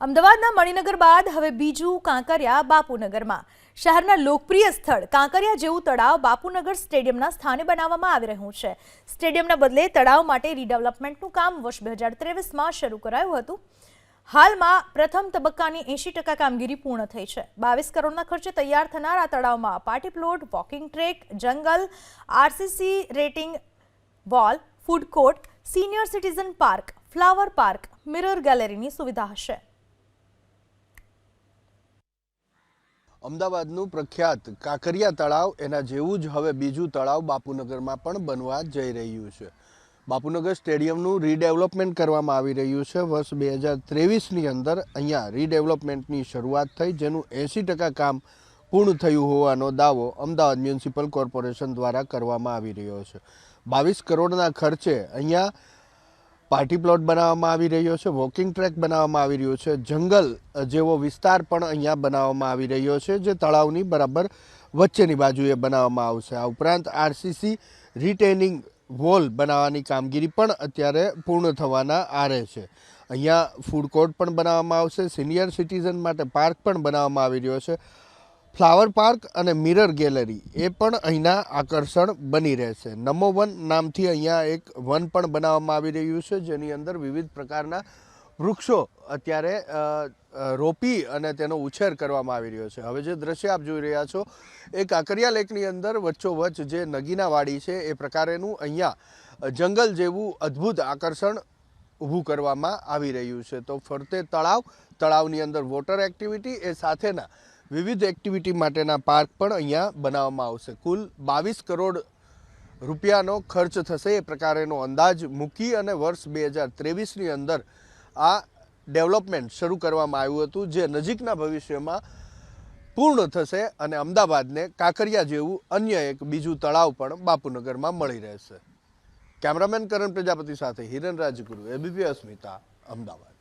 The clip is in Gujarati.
અમદાવાદના મણિનગર બાદ હવે બીજું કાંકરિયા બાપુનગરમાં. શહેરના લોકપ્રિય સ્થળ કાંકરિયા જેવું તળાવ બાપુનગર સ્ટેડિયમના સ્થાને બનાવવામાં આવી રહ્યું છે. સ્ટેડિયમના બદલે તળાવ માટે રીડેવલપમેન્ટનું કામ વર્ષ બે હજાર ત્રેવીસમાં શરૂ કરાયું હતું. હાલમાં પ્રથમ તબક્કાની એંશી ટકા કામગીરી પૂર્ણ થઈ છે. બાવીસ કરોડના ખર્ચે તૈયાર થનાર આ તળાવમાં પાર્ટી પ્લોટ, વોકિંગ ટ્રેક, જંગલ, RCC retaining wall, food court, senior citizen park, flower park, mirror ગેલેરીની સુવિધા હશે. અમદાવાદનું પ્રખ્યાત કાંકરિયા તળાવ એના જેવું જ હવે બીજું તળાવ બાપુનગરમાં પણ બનવા જઈ રહ્યું છે. બાપુનગર સ્ટેડિયમનું રીડેવલપમેન્ટ કરવામાં આવી રહ્યું છે. વર્ષ બે હજાર ત્રેવીસની અંદર અહીંયા રીડેવલપમેન્ટની શરૂઆત થઈ, જેનું એંસી ટકા કામ પૂર્ણ થયું હોવાનો દાવો અમદાવાદ મ્યુનિસિપલ કોર્પોરેશન દ્વારા કરવામાં આવી રહ્યો છે. બાવીસ કરોડના ખર્ચે અહીંયા પાર્ટી પ્લોટ બનાવવામાં આવી રહ્યો છે, વોકિંગ ટ્રેક બનાવવામાં આવી રહ્યો છે, જંગલ જેવો વિસ્તાર પણ અહીંયા બનાવવામાં આવી રહ્યો છે, જે તળાવની બરાબર વચ્ચેની બાજુએ બનાવવામાં આવશે. આ ઉપરાંત આરસીસી રિટેનિંગ વોલ બનાવવાની કામગીરી પણ અત્યારે પૂર્ણ થવાના આરે છે. અહીંયા ફૂડ કોર્ટ પણ બનાવવામાં આવશે, સિનિયર સિટીઝન માટે પાર્ક પણ બનાવવામાં આવી રહ્યો છે. ફ્લાવર પાર્ક અને મિરર ગેલેરી, એ પણ અહીંના આકર્ષણ બની રહેશે. નમો વન નામથી અહીંયા એક વન પણ બનાવવામાં આવી રહ્યું છે, જેની અંદર વિવિધ પ્રકારના વૃક્ષો અત્યારે રોપી અને તેનો ઉછેર કરવામાં આવી રહ્યો છે. હવે જે દ્રશ્ય આપ જોઈ રહ્યા છો, એ કાંકરિયા લેકની અંદર વચ્ચોવચ્ચ જે નગીના વાડી છે, એ પ્રકારેનું અહીંયા જંગલ જેવું અદ્ભુત આકર્ષણ ઊભું કરવામાં આવી રહ્યું છે. તો ફરતે તળાવ, તળાવની અંદર વોટર એક્ટિવિટી, એ સાથેના વિવિધ એક્ટિવિટી માટેના પાર્ક પણ અહીંયા બનાવવામાં આવશે. કુલ બાવીસ કરોડ રૂપિયાનો ખર્ચ થશે. એ પ્રકારેનો અંદાજ મૂકી અને વર્ષ બે હજાર ત્રેવીસની અંદર આ ડેવલપમેન્ટ શરૂ કરવામાં આવ્યું હતું, જે નજીકના ભવિષ્યમાં પૂર્ણ થશે અને અમદાવાદને કાંકરિયા જેવું અન્ય એક બીજું તળાવ પણ બાપુનગરમાં મળી રહેશે. કેમેરામેન કરણ પ્રજાપતિ સાથે હિરન રાજગુરુ એબીપી અસ્મિતા, અમદાવાદ.